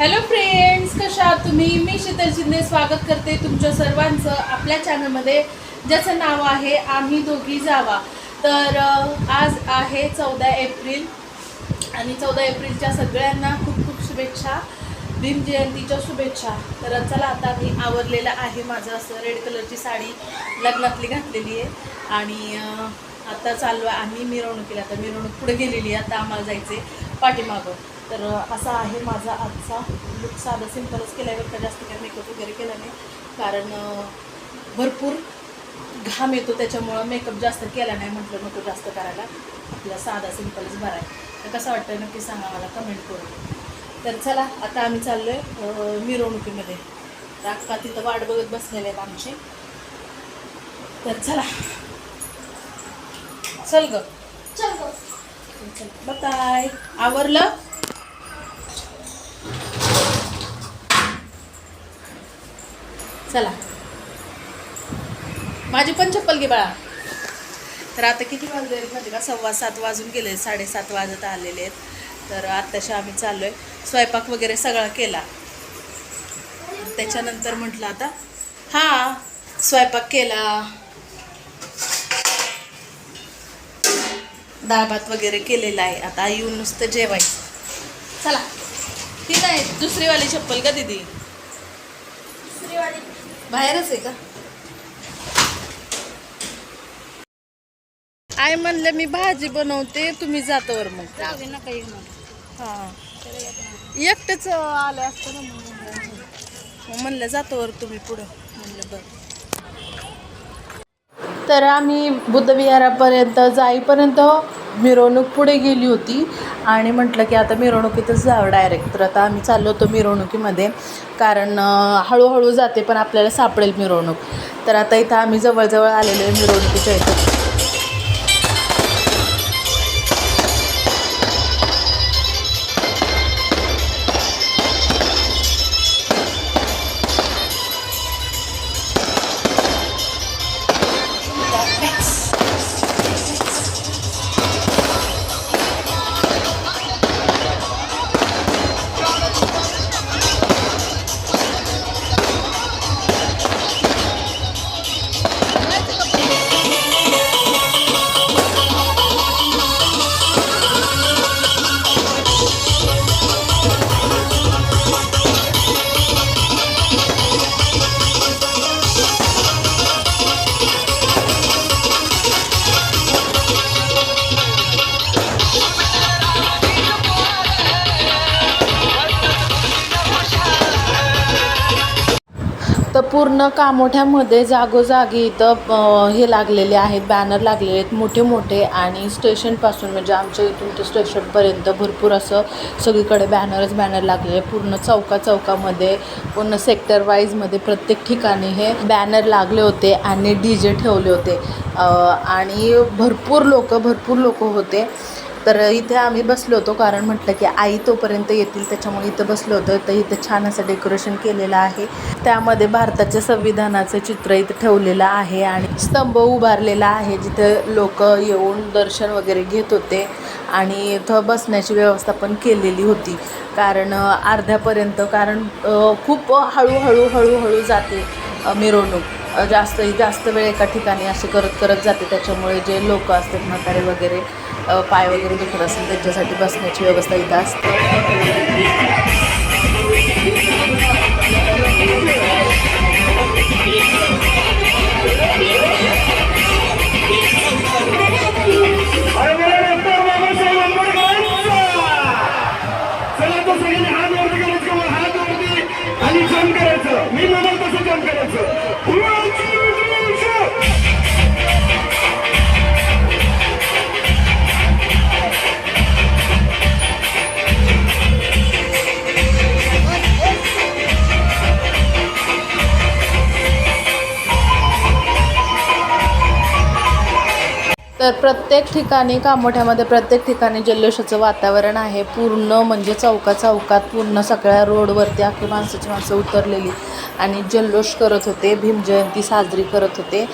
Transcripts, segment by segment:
Hello friends कशा आहात तुम्ही? मी शीतल शिंदे स्वागत करते तुमच्या सर्वांचं आपल्या चॅनलमध्ये ज्याचं नाव आहे आम्ही दोघी जावा. तर आज आहे चौदा एप्रिल आणि चौदा एप्रिलच्या सगळ्यांना खूप खूप शुभेच्छा. भीमजयंतीच्या शुभेच्छा. तर चला आता मी आवरलेलं आहे माझं असं रेड कलरची साडी लग्नातली घातलेली आहे. आणि आता चाललो आहे आम्ही मिरवणुकीला. आता मिरवणूक पुढे गेलेली आहे. आता आम्हाला जायचं आहे पाठीमागं. तर असा आहे माझा आजचा लुक साधा सिंपलच केला आहे बरं का जास्त काही मेकअप वगैरे केला नाही. कारण भरपूर घाम येतो त्याच्यामुळं मेकअप जास्त केला नाही म्हटलं नको जास्त करायला. आपला साधा सिंपलच बरा आहे. तर कसं वाटतं नक्की सांगा मला कमेंट करून. तर चला आता आम्ही चाललो आहे मिरवणुकीमध्ये. अक्का तिथं वाट बघत बसलेले आहेत आमची. तर चला. चल ग. चल बाय आवरलं? चला. माझी पण चप्पल घे बाळा. तर आता किती वाजले आहेत का सव्वा सात वाजून गेले साडेसात वाजत आलेले आहेत. तर आत्ताशी आम्ही चाललो आहे स्वयंपाक वगैरे सगळा केला. त्याच्यानंतर म्हटलं आता हां स्वयंपाक केला. डाळ भात वगैरे केलेला आहे. आता येऊन नुसतं जेवायचं. चला. ती नाही दुसरीवाली चप्पल का दिदी? बाहेरच आहे का? आय म्हणलं मी भाजी बनवते तुम्ही जातावर मग. हां. एकटेच आले असतं ना. मग म्हणलं जातोवर तुम्ही पुढं. म्हणलं बरं. तर आम्ही बुद्धविहारापर्यंत जाईपर्यंत मिरवणूक पुढे गेली होती आणि म्हटलं की आता मिरवणुकीतच जावं डायरेक्ट तर आता आम्ही चाललो होतो मिरवणुकीमध्ये. कारण हळूहळू जाते पण आपल्याला सापडेल मिरवणूक. तर आता इथं आम्ही जवळजवळ आलेलो आहे मिरवणुकीच्या इथं. तर पूर्ण कामोठ्यामध्ये जागोजागी इथं हे लागलेले आहेत बॅनर लागलेले आहेत मोठे मोठे आणि स्टेशनपासून म्हणजे आमच्या इथून ते स्टेशनपर्यंत भरपूर असं सगळीकडे बॅनरच बॅनर लागलेले आहे. पूर्ण चौका चौकामध्ये पूर्ण सेक्टर वाईजमध्ये प्रत्येक ठिकाणी हे बॅनर लागले होते आणि डी जे ठेवले होते आणि भरपूर लोक भरपूर लोक होते तर इथे आम्ही बसलो होतो कारण म्हटलं की आई तोपर्यंत येतील त्याच्यामुळे इथं बसलो होतो. तर इथं छान असं डेकोरेशन केलेलं आहे. त्यामध्ये भारताच्या संविधानाचं चित्र इथं ठेवलेलं आहे आणि स्तंभ उभारलेला आहे जिथं लोक येऊन दर्शन वगैरे घेत होते आणि इथं बसण्याची व्यवस्था पण केलेली होती. कारण अर्ध्यापर्यंत कारण खूप हळूहळू हळूहळू जाते मिरवणूक. जास्त जास्त वेळ एका ठिकाणी असे करत करत जाते. त्याच्यामुळे जे लोक असतात म्हातारे वगैरे पाय वगैरे दुखत असेल त्यांच्यासाठी बसण्याची व्यवस्था इथं असते. अरे तर प्रत्येक ठिकाणी कामोठ्यामध्ये प्रत्येक ठिकाणी जल्लोषाचं वातावरण आहे. पूर्ण म्हणजे चौका चौकात पूर्ण सगळ्या रोडवरती अख्खी माणसाची माणसं उतरलेली आणि जल्लोष करत होते. भीमजयंती साजरी करत होते.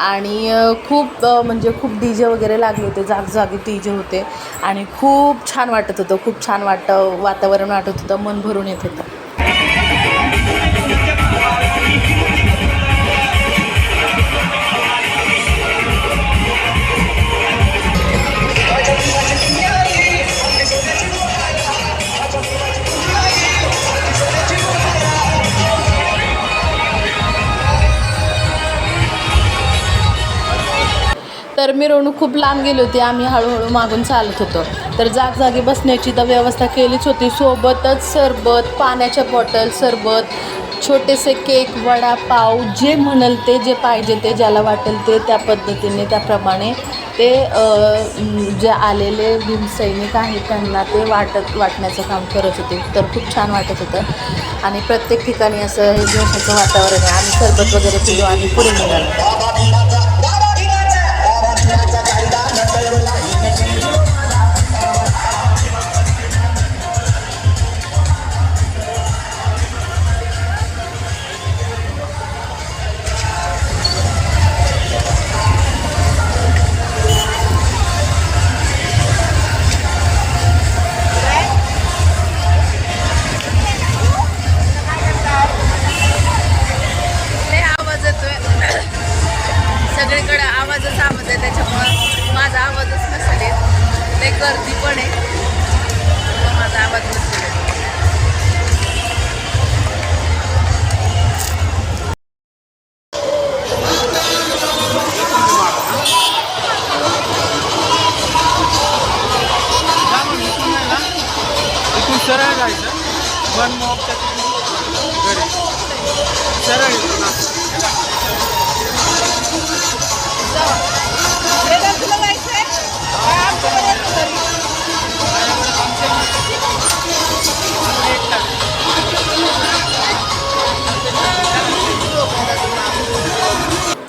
आणि खूप म्हणजे खूप डी जे वगैरे लागले होते जागजागी डी जे होते. आणि खूप छान वाटत होतं खूप छान वाट वातावरण वाटत होतं मन भरून येत होतं. तर मिरवणूक खूप लांब गेली होती. आम्ही हळूहळू मागून चालत होतो. तर जागजागी बसण्याची तर व्यवस्था केलीच होती. सोबतच सरबत पाण्याच्या बॉटल सरबत छोटेसे केक वडापाव जे म्हणाल ते जे पाहिजे ते ज्याला वाटेल ते त्या पद्धतीने त्याप्रमाणे ते जे आलेले भीमसैनिक आहेत त्यांना ते वाटत वाटण्याचं काम करत होते. तर खूप छान वाटत होतं. आणि प्रत्येक ठिकाणी असं हे जोशाचं वातावरण आहे. आम्ही सरबत वगैरे पिलो आणि पुढे निघालो.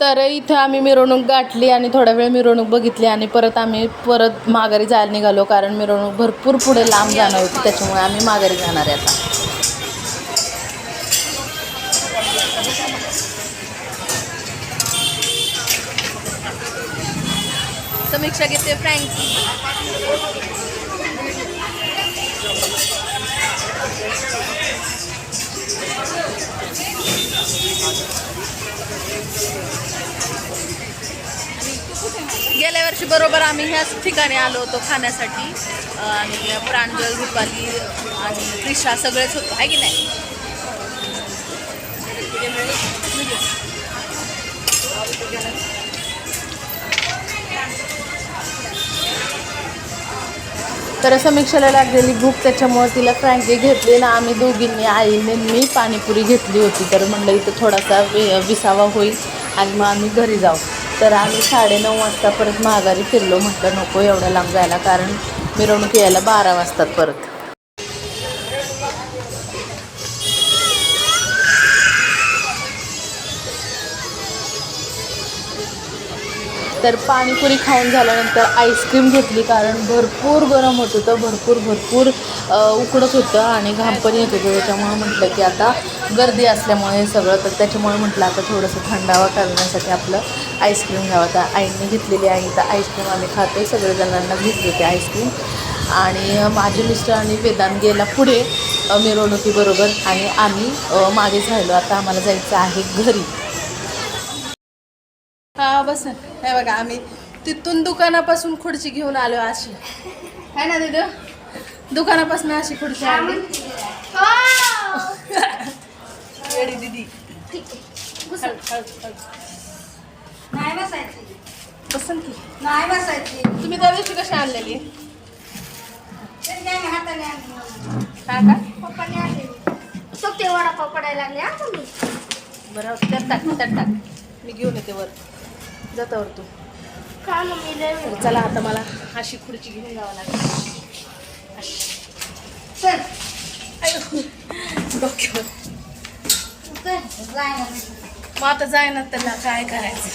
तर इथं आम्ही मिरवणूक गाठली आणि थोडा वेळ मिरवणूक बघितली आणि परत आम्ही परत माघारी जायला निघालो कारण मिरवणूक भरपूर पुढे लांब जाणार होती त्याच्यामुळे आम्ही माघारी जाणार आहे आता. समीक्षा घेते फ्रँकी. बरोबर आम्ही ह्याच ठिकाणी आलो होतो खाण्यासाठी. आणि प्रांजल रुपाली आणि त्रिशा सगळेच होतो आहे की नाही? तर समीक्षेला लागलेली भूक त्याच्यामुळे तिला फ्रँकी घेतली ना आम्ही दोघींनी आईने मी पाणीपुरी घेतली होती. तर म्हणलं इथं थोडासा वि विसावा होईल आणि मग आम्ही घरी जाऊ. तर आम्ही साडेनऊ वाजता परत माघारी फिरलो. म्हटलं नको एवढ्या लांब जायला कारण मिरवणूक यायला बारा वाजतात परत. तर पाणीपुरी खाऊन झाल्यानंतर आईस्क्रीम घेतली कारण भरपूर गरम होत होतं. भरपूर भरपूर उकडत होतं आणि घाम पण येत होतं. त्याच्यामुळं म्हटलं की आता गर्दी असल्यामुळे हे सगळं तर त्याच्यामुळे म्हटलं आता थोडंसं थंडावा करण्यासाठी आपलं आईस्क्रीम घ्यावं. तर आईने घेतलेली आहे तर आईस्क्रीम आम्ही खातो सगळेजणांना घेतली होती आईस्क्रीम. आणि माझे मिस्टर आणि वेदांत गेला पुढे मिरवणुकीबरोबर. आणि आम्ही मागेच राहिलो आता आम्हाला जायचं आहे घरी. हा बस. हे बघा आम्ही तिथून दुकानापासून खुर्ची घेऊन आलो अशी. है ना दिदू? दुकानापासून अशी खुर्ची आणली दिदी. नाही बसायची. बसन की. नाही बसायची. तुम्ही त्या दिवशी कशी आणलेली? काय नाही हाताने आणली. काय पप्पाने तो ते वडापाव पडायला लागले हा तुम्ही. बरं त्यात टाक त्यात टाक. मी घेऊन येते वर. जातावर तू. का मम्मी चला आता मला अशी खुर्ची घेऊन जावं लागेल चल आयो, डोक्यावर. चल जाय मग आता जायना त्याला काय करायचं.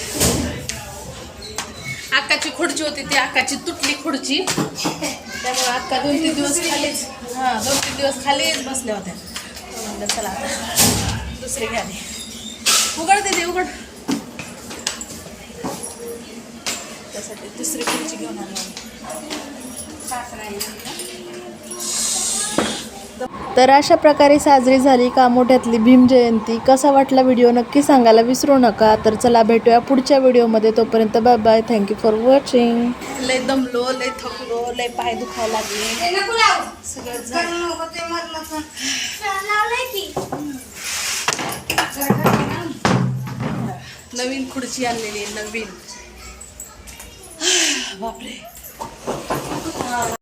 अक्काची खुर्ची होती ती अक्काची तुटली खुर्ची. त्यामुळे अक्का दोन तीन दिवस खालीच हां दोन तीन दिवस खालीच बसल्या होत्या. म्हणलं चला आता दुसरी घ्यावी उघड दे उघड. त्यासाठी दुसरी खुर्ची घेऊन आलो तर अशा प्रकारे साजरी झाली कामोठ्यातली भीम जयंती. कसा वाटला व्हिडिओ नक्की सांगायला विसरू नका. तर चला भेटूया पुढच्या व्हिडिओमध्ये. तोपर्यंत bye bye thank you for watching लय दमलो लय थकलो लय पाय दुखायला लागले. नवीन खुर्ची आणलेली आहे नवीन. बापरे.